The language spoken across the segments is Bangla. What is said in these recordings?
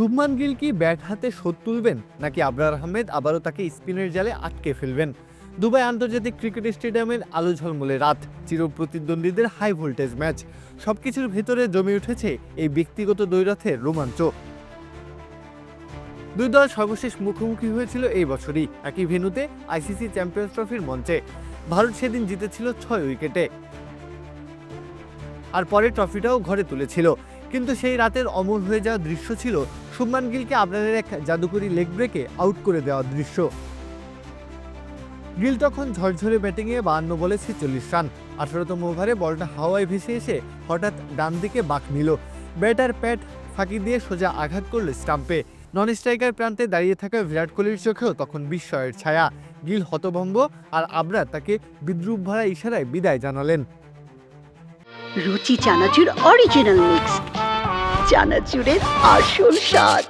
শুভমান গিল কি ব্যাট হাতে শোধ তুলবেন, নাকি আবরার আহমেদ আবারও তাকে স্পিনের জালে আটকে ফেলবেন? দুবাই আন্তর্জাতিক ক্রিকেট স্টেডিয়ামের আলো ঝলমলে রাত চির প্রতিদ্বন্দ্বীদের হাই ভোল্টেজ ম্যাচ সবকিছুর ভেতরে জমে উঠেছে এই ব্যক্তিগত দ্বৈরথের রোমাঞ্চ। দুই দল সর্বশেষ মুখোমুখি হয়েছিল এই বছরই, একই ভেন্যুতে আইসিসি চ্যাম্পিয়ন্স ট্রফির মঞ্চে। ভারত সেদিন জিতেছিল ছয় উইকেটে। আর পরে ট্রফিটাও ঘরে তুলেছিল। কিন্তু সেই রাতের অমর হয়ে যাওয়া দৃশ্য ছিল শুভমান গিলকে আপনাদের এক জাদুকরি লেগ ব্রেকে আউট করে দেওয়া দৃশ্য। গিল তখন ঝরঝরে ব্যাটিংয়ে বাহান্ন বলে ছেচল্লিশ রান। আঠারোতম ওভারে বলটা হাওয়ায় ভেসে এসে হঠাৎ ডান দিকে বাঁক নিল। ব্যাটার প্যাট ফাঁকি দিয়ে সোজা আঘাত করল স্টাম্পে। নন স্ট্রাইকার প্রান্তে দাঁড়িয়ে থাকা বিরাট কোহলির চোখেও তখন বিস্ময়ের ছায়া। গিল হতভম্ব আর আবরার তাকে বিদ্রুপ ভরা ইশারায় বিদায় জানালেন। রুচি চানাচুর অরিজিনাল মিক্স আসল স্বাদ।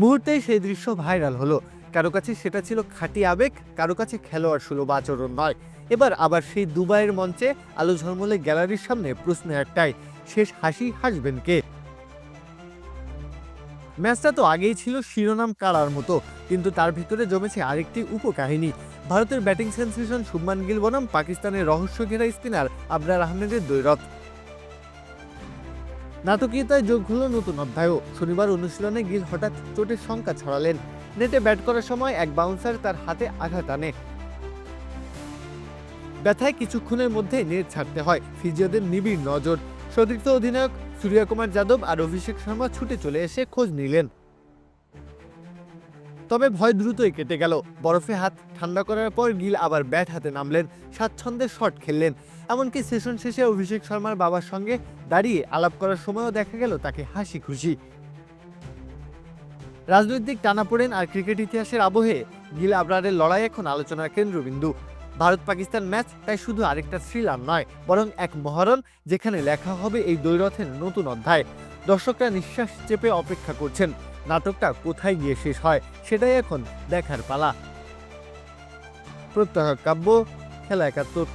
মুহূর্তেই সেই দৃশ্য ভাইরাল হলো। কারও কাছে সেটা ছিল খাঁটি আবেগ, কারও কাছে খেলোয়াড় সুলভ আচরণ নয়। এবার আবার সেই দুবাইয়ের মঞ্চে আলো ঝলমলে গ্যালারির সামনে প্রশ্ন একটাই, শেষ হাসি হাসবেন কে? ম্যাচটা তো আগেই ছিল শিরোনাম কাড়ার মতো, কিন্তু তার ভিতরে জমেছে আরেকটি উপকাহিনী। ভারতের ব্যাটিং সেন্সেশন শুভমান গিল বনাম, পাকিস্তানের রহস্য ঘেরা স্পিনার আবরার আহমেদের দৈরথ নাটকীয়তায় যোগ হলো নতুন অধ্যায়ও। শনিবার অনুশীলনে গিল হঠাৎ চোটের শঙ্কা ছড়ালেন। নেটে ব্যাট করার সময় এক বাউন্সার তার হাতে আঘাত আনে। ব্যথায় কিছুক্ষণের মধ্যে নেট ছাড়তে হয়। ফিজিওদের নিবিড় নজর। সতীর্থ অধিনায়ক সূর্যকুমার যাদব আর অভিষেক শর্মা ছুটে চলে এসে খোঁজ নিলেন। তবে ভয় দ্রুতই কেটে গেল। বরফে হাত ঠান্ডা করার পর গিল আবার ব্যাট হাতে নামলেন, স্বাচ্ছন্দ্যে শট খেললেন। এমনকি সেশন শেষে অভিষেক শর্মার বাবার সঙ্গে দাঁড়িয়ে আলাপ করার সময়ও দেখা গেল তাকে হাসি খুশি। রাজনৈতিক টানাপোড়েন আর ক্রিকেট ইতিহাসের আবহে গিল আবরারের লড়াই এখন আলোচনার কেন্দ্রবিন্দু। ভারত পাকিস্তান ম্যাচ তাই শুধু আরেকটা থ্রিলার নয়, বরং এক মহারণ যেখানে লেখা হবে এই দ্বৈরথের নতুন অধ্যায়। দর্শকরা নিঃশ্বাস চেপে অপেক্ষা করছেন। নাটকটা কোথায় গিয়ে শেষ হয় সেটাই এখন দেখার পালা। প্রত্যহ কাব্য খেলা একাত্তর।